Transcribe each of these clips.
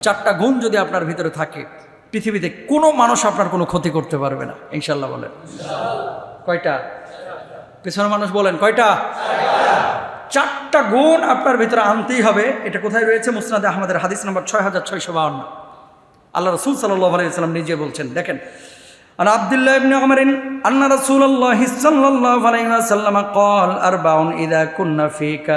চারটা গুণ যদি আপনার ভিতরে থাকে পৃথিবীতে কোনো মানুষ আপনার কোনো ক্ষতি করতে পারবে না ইনশাল্লাহ বলেন কয়টা পেছনে মানুষ বলেন কয়টা চারটা গুণ আপনার ভিতরে আনতেই হবে এটা কোথায় রয়েছে মুসনাদে আহমদের হাদিস নম্বর ছয় হাজার ছয়শো বাউন্ন আল্লাহ রসুল সাল্লাহ আলাইসাল্লাম নিজে বলছেন দেখেন عن عبد الله بن عمر أن رسول الله صلى الله عليه وسلم قال أربع إذا كنا فيك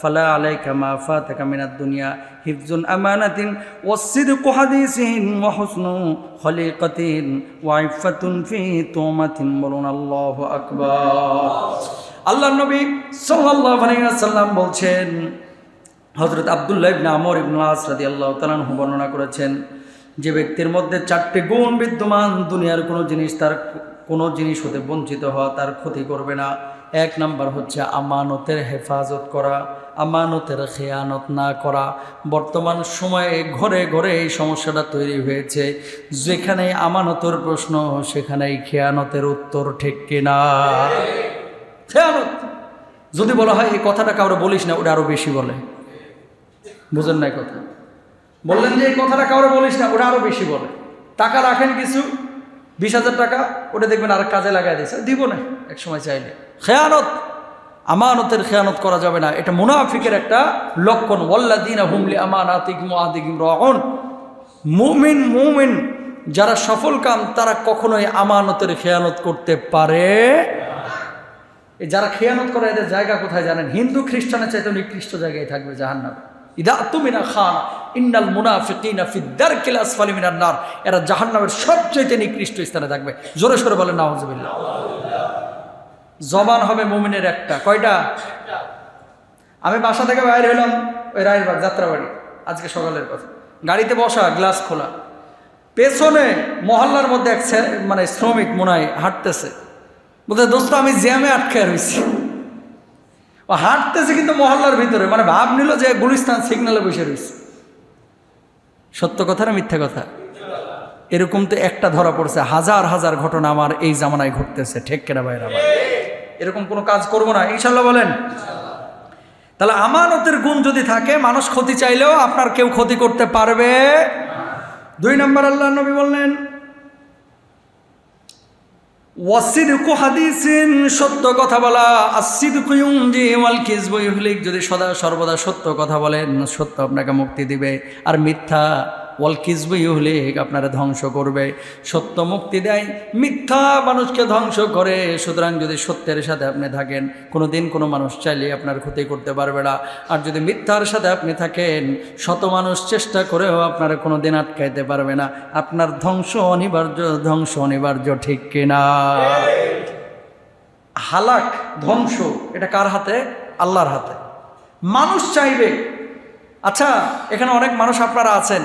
ফালা আলাইকা মা ফাতাকা মিনাদ দুনিয়া হিফজুন আমানাতিন ওয়াসিদক হাদিসিহিন ওয়া হুসনু খলিকাতিন ওয়া ইফাতুন ফি তুমাতিন বলুন আল্লাহু আকবার। আল্লাহ নবী সাল্লাল্লাহু আলাইহি ওয়াসাল্লাম বলছেন হজরত আবদুল্লাহ ইবনে আমর ইবনে আস রাদিয়াল্লাহু তাআলা বর্ণনা করেছেন, যে ব্যক্তির মধ্যে চারটি গুণ বিদ্যমান, দুনিয়ার কোনো জিনিস তার কোনো জিনিস হতে বঞ্চিত হওয়া তার ক্ষতি করবে না। এক নাম্বার হচ্ছে আমানতের হেফাজত করা আমানতের খেয়ানত না করা। বর্তমান সময়ে ঘরে ঘরে এই সমস্যাটা তৈরি হয়েছে। যেখানে আমানতের প্রশ্ন, সেখানেই খেয়ানতের উত্তর ঠিক কিনা? খেয়ানত! যদি বলা হয়, এই কথাটা কাউরে বলিস না, ওটা আরও বেশি বলে। বুঝেন না কথা। বললেন যে, এই কথাটা কাউরে বলিস না, ওটা আরও বেশি বলে। টাকা রাখেন কিছু, বিশ হাজার টাকা, ওটা দেখবেন আর কাজে লাগাই দিয়েছে। দিব না এক সময় চাইলে। খেয়ানত! আমানতের খেয়ানত করা যাবে না। এটা মুনাফিকের একটা লক্ষণ। ওয়াল্লাদিনা হুমলি আমানাতিক রাউন মুমিন মুমিন, যারা সফল কাম, তারা কখনোই আমানতের খেয়ানত করতে পারে যারা খেয়ানত করে, এদের জায়গা কোথায় জানেন? হিন্দু খ্রিস্টানের চাইতে নিকৃষ্ট জায়গায় থাকবে জাহান্নাম। ইদা তুমিনা খান, ইন্নাল মুনাফিকিনা ফি দারকিল আসফালি মিনান নার। এরা জাহান্নামের সবচেয়ে নিকৃষ্ট স্থানে থাকবে। জোরে সোরে বলেন, নাউজুবিল্লাহ। জবান হবে মুমিনের একটা। কয়টা? আমি বাসা থেকে বাইরে হলাম ওই রায়েরবাগ, যাত্রাবাড়ি, আজকে সকালের কথা গাড়িতে বসা, গ্লাস খোলা। পেছনে মহল্লার মধ্যে এক মানে শ্রমিক মনে হয় হাঁটতেছে। বলতে দোস্ত, আমি জ্যামে আটকে রয়েছি ও হাঁটতেছে কিন্তু মহল্লার ভিতরে। মানে ভাব নিল যে গুলিস্তান সিগনালে বসে রয়েছে সত্য কথা না মিথ্যা কথা? এরকম তো একটা ধরা পড়ছে। হাজার হাজার ঘটনা আমার এই জামানায় ঘটতেছে। ঠেক কেনা ভাইরা আমার এরকম কোনো কাজ করব না। ইনশাল্লাহ বলেন। তাহলে আমানতের গুণ যদি থাকে, মানুষ ক্ষতি চাইলেও আপনার কেউ ক্ষতি করতে পারবে দুই নম্বর আল্লাহ নবী বললেন, ওয়াসিদকু হাদিসিন, সত্য কথা বলা। আসিদকু ইউনজি ওয়াল কিযবু ইহলিক যদি সদা সর্বদা সত্য কথা বলেন, সত্য আপনাকে মুক্তি দিবে। আর মিথ্যা ওয়াল কিযবু ইহলিক আপনারা ধ্বংস করবে। সত্য মুক্তি দেয়, মিথ্যা মানুষকে ধ্বংস করে। সুতরাং যদি সত্যের সাথে আপনি থাকেন কোনো দিন কোনো মানুষ চাইলে আপনার ক্ষতি করতে পারবে না। আর যদি মিথ্যার সাথে আপনি থাকেন, শত মানুষ চেষ্টা করেও আপনারা কোনো দিন আটকাইতে পারবে না। আপনার ধ্বংস অনিবার্য ধ্বংস অনিবার্য, ঠিক কিনা হালাক, ধ্বংস, এটা কার হাতে? আল্লাহর হাতে। মানুষ চাইবে। আচ্ছা এখানে অনেক মানুষ আপনারা আছেন।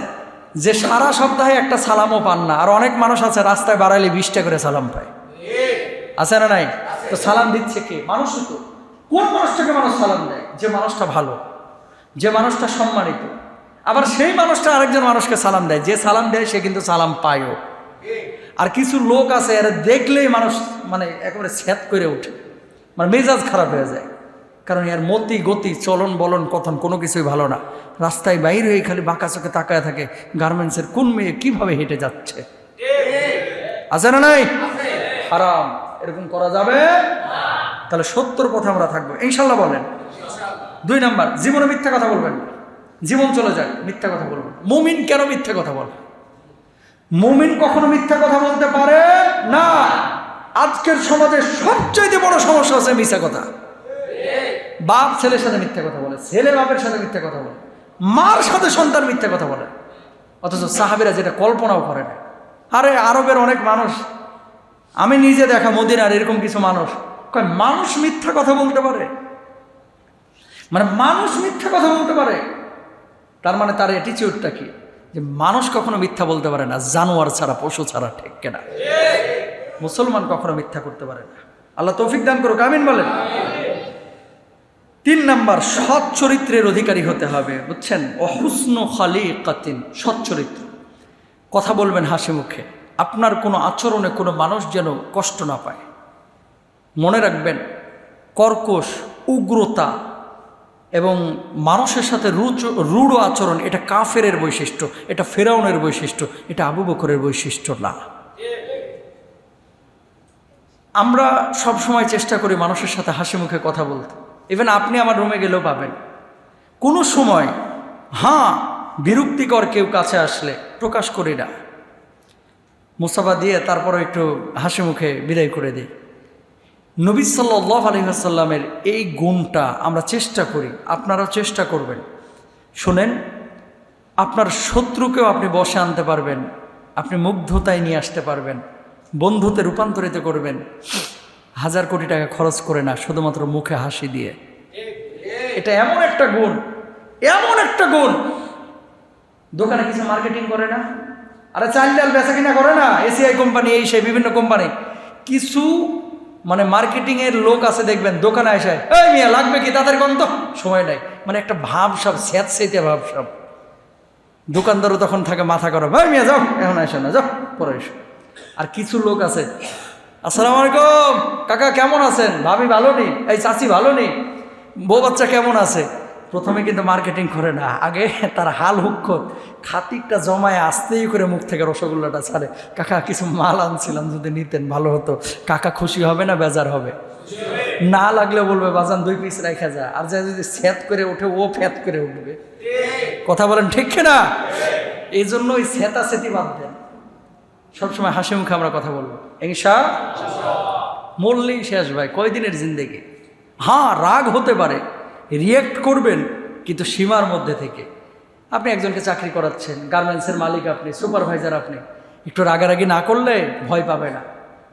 যে সারা সপ্তাহে একটা সালামও পান না। আর অনেক মানুষ আছে রাস্তায় বাড়াইলে বিশটা করে সালাম পায়। আছে না নাই? তো সালাম দিচ্ছে কে? মানুষ তো। কোন মানুষটাকে মানুষ সালাম দেয়? যে মানুষটা ভালো, যে মানুষটা সম্মানিত। আবার সেই মানুষটা আরেকজন মানুষকে সালাম দেয়। যে সালাম দেয়, সে কিন্তু সালাম পায়ও। আর কিছু লোক আছে, এরা দেখলেই মানুষ মানে একেবারে স্যাত করে ওঠে। মানে মেজাজ খারাপ হয়ে যায়। কারণ এর মতি গতি, চলন বলন, কথন কোনো কিছুই ভালো না। রাস্তায় বাইরে হয়ে খালি বাঁকা চোখে তাকায় থাকে, গার্মেন্টসের কোন মেয়ে কীভাবে হেঁটে যাচ্ছে? আছে না নাই? হারাম। এরকম করা যাবে? তাহলে সত্তর পথে আমরা থাকব। ইনশাল্লাহ বলেন। দুই নাম্বার, জীবনে মিথ্যা কথা বলবেন। জীবন চলে যায়, মিথ্যা কথা বলবেন। মুমিন কেন মিথ্যা কথা বলে? মুমিন কখনো মিথ্যা কথা বলতে পারে না। আজকের সমাজে সবচাইতে বড় সমস্যা হচ্ছে মিথ্যা কথা। বাপ ছেলের সাথে মিথ্যা কথা বলে, ছেলে বাপের সাথে মিথ্যা কথা বলে, মার সাথে সন্তান মিথ্যা কথা বলে। অথচ সাহাবিরা যেটা কল্পনাও করে না। আরে আরবের অনেক মানুষ, আমি নিজে দেখা মদিনার এরকম কিছু মানুষ, কয় মানুষ মিথ্যা কথা বলতে পারে? মানে মানুষ মিথ্যা কথা বলতে পারে। তার মানে তার অ্যাটিচিউডটা কি? যে মানুষ কখনো মিথ্যা বলতে পারে না, জানোয়ার ছাড়া, পশু ছাড়া, ঠিক কেনা? মুসলমান কখনো মিথ্যা করতে পারে না। আল্লাহ তৌফিক দান করুক, আমিন বলেন। তিন নাম্বার, সৎ চরিত্রের অধিকারী হতে হবে, বুঝছেন? অহুস্ন খালি কাতিন সৎ চরিত্র। কথা বলবেন হাসি মুখে। আপনার কোনো আচরণে কোনো মানুষ যেন কষ্ট না পায়। মনে রাখবেন, কর্কশ, উগ্রতা এবং মানুষের সাথে রুচ, রূঢ় আচরণ, এটা কাফেরের বৈশিষ্ট্য, এটা ফেরাউনের বৈশিষ্ট্য, এটা আবু বকরের বৈশিষ্ট্য না। আমরা সব সময় চেষ্টা করি মানুষের সাথে হাসি মুখে কথা বলতে। ইভেন আপনি আমার রুমে গেলেও পাবেন। কোনো সময় হ্যাঁ বিরক্তিকর কেউ কাছে আসলে প্রকাশ করি না। মুসাফা দিয়ে তারপরে একটু হাসি মুখে বিদায় করে দিই। নবী সাল্লাহ আলহিহাসাল্লামের এই গুণটা আমরা চেষ্টা করি, আপনারাও চেষ্টা করবেন। শোনেন, আপনার শত্রুকেও আপনি বসে আনতে পারবেন, আপনি মুগ্ধতায় নিয়ে আসতে পারবেন, বন্ধুতে রূপান্তরিত করবেন। হাজার কোটি টাকা খরচ করে না, শুধুমাত্র মুখে হাসি দিয়ে। এটা এমন একটা গুণ, এমন একটা গুণ। দোকানে কিছু মার্কেটিং করে না, আরে চাল ডাল বেচা কিনা করে না এসিআই কোম্পানি এই, সেই বিভিন্ন কোম্পানি কিছু মানে মার্কেটিং এর লোক আছে, দেখবেন, দোকানে এসে, এই মিয়া, লাগবে কি তাদের গন্ত সময় নাই। মানে একটা ভাব সব স্যাঁত সেতে ভাব সব। দোকানদারও তখন থাকে, মাথা করো ভাই মিয়া, যাও, এখন এসো না, যাও, পরে এসো। আর কিছু লোক আছে আসসালামু আলাইকুম। কাকা কেমন আছেন? ভাবি ভালো নেই এই চাচি ভালো নেই বউ বাচ্চা কেমন আছে? প্রথমে কিন্তু মার্কেটিং করে না আগে তার হাল হুক্ষ খাতিকটা জমায় আসতেই করে মুখ থেকে রসগোল্লাটা ছাড়ে। কাকা কিছু মাল আনছিলাম যদি নিতেন ভালো হতো। কাকা খুশি হবে না বেজার হবে? না লাগলে বলবে বাজান দুই পিস রেখে যা। আর যা যদি স্যাত করে ওঠে ও ফ্যাত করে উঠবে। কথা বলেন ঠিক না এই জন্য ওই স্যাতা সেতি বাদ দেন। সবসময় হাসি মুখে আমরা কথা বলব। ইংসা মরলেই শেষ ভাই, কয়দিনের জিন্দেগি? হ্যাঁ রাগ হতে পারে রিয়েক্ট করবেন, কিন্তু সীমার মধ্যে থেকে। আপনি একজনকে চাকরি করাচ্ছেন গার্মেন্টসের মালিক আপনি সুপারভাইজার আপনি। একটু রাগারাগি না করলে ভয় পাবে না।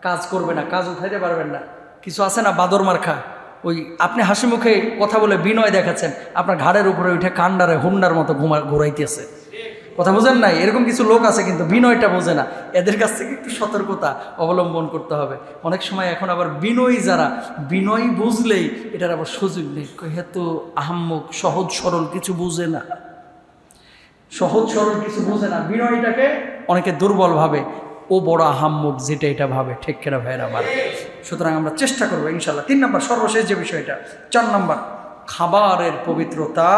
কাজ করবে না, কাজ উঠাইতে পারবেন না। কিছু আছে না, বাদর মার্খা? ওই আপনি হাসি মুখে কথা বলে বিনয় দেখাচ্ছেন, আপনার ঘাড়ের উপরে উঠে কান্ডারে হুন্ডার মতো ঘুমা ঘুরাইতেছে। কথা বোঝেন নাই? এরকম কিছু লোক আছে কিন্তু বিনয়টা বোঝে না। এদের কাছ থেকে একটু সতর্কতা অবলম্বন করতে হবে। অনেক সময় এখন আবার বিনয়ী যারা, বিনয়ী বুঝলেই এটার আবার সুযোগ নেই। হেতু আহাম্মক, সহজ সরল কিছু বুঝে না। সহজ সরল কিছু বুঝে না। বিনয়টাকে অনেকে দুর্বল ভাবে। ও বড় আহাম্মক যেটা এটা ভাবে। ঠিক কেনা ভাইয়ের আমার? সুতরাং আমরা চেষ্টা করব ইনশাল্লাহ তিন নম্বর, সর্বশেষ যে বিষয়টা, চার নম্বর, খাবারের পবিত্রতা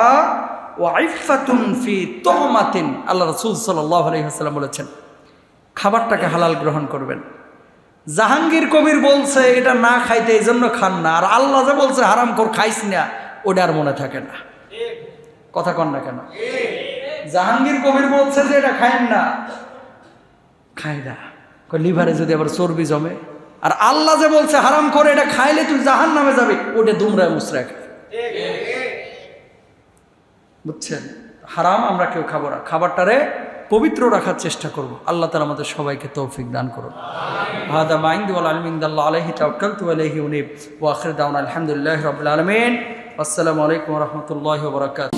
আল্লাহ রসুল সাল্লাহ বলেছেন, খাবারটাকে হালাল গ্রহণ করবেন। জাহাঙ্গীর কবির বলছে, এটা না খাইতে এই জন্য খান না। আর আল্লাহ যে বলছে, হারাম কর, খাইস না। ওটা আর মনে থাকে না। কথা কন না কেন? জাহাঙ্গীর কবির বলছে যে, এটা খায়েন না। খাই না। লিভারে যদি আবার চর্বি জমে। আর আল্লাহ যে বলছে, হারাম করে, এটা খাইলে তুই জাহান নামে যাবি। ওটা দুমরায় মুসরা খায়। বুঝছেন? হারাম আমরা কেউ খাব না। খাবারটারে পবিত্র রাখার চেষ্টা করব। আল্লাহ তালা আমাদের সবাইকে তৌফিক দান করুন। ভাদা মাইন্দ আলমিন্দাল্লাহ আলহি তাকাল তু আলহি উনিব। ওয়াখির দাউন আলহামদুলিল্লাহ রবিল আলমিন। আসসালামু আলাইকুম রহমতুল্লাহ বরাকাত